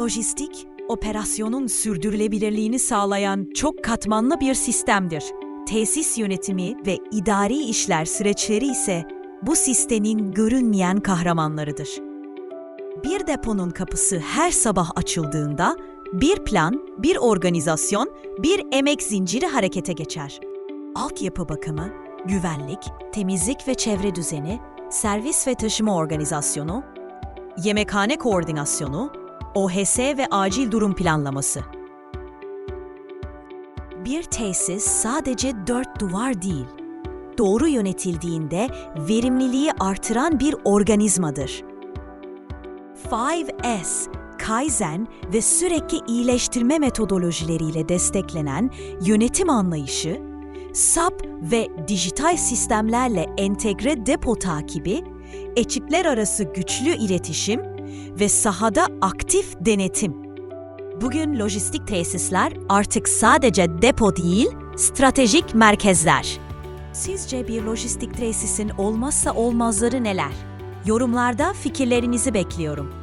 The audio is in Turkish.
Lojistik, operasyonun sürdürülebilirliğini sağlayan çok katmanlı bir sistemdir. Tesis yönetimi ve idari işler süreçleri ise bu sistemin görünmeyen kahramanlarıdır. Bir deponun kapısı her sabah açıldığında bir plan, bir organizasyon, bir emek zinciri harekete geçer. Altyapı bakımı, güvenlik, temizlik ve çevre düzeni, servis ve taşıma organizasyonu, yemekhane koordinasyonu, OHS ve acil durum planlaması. Bir tesis sadece dört duvar değil, doğru yönetildiğinde verimliliği artıran bir organizmadır. 5S, Kaizen ve sürekli iyileştirme metodolojileriyle desteklenen yönetim anlayışı, SAP ve dijital sistemlerle entegre depo takibi, ekipler arası güçlü iletişim ve sahada aktif denetim. Bugün lojistik tesisler artık sadece depo değil, stratejik merkezler. Sizce bir lojistik tesisin olmazsa olmazları neler? Yorumlarda fikirlerinizi bekliyorum.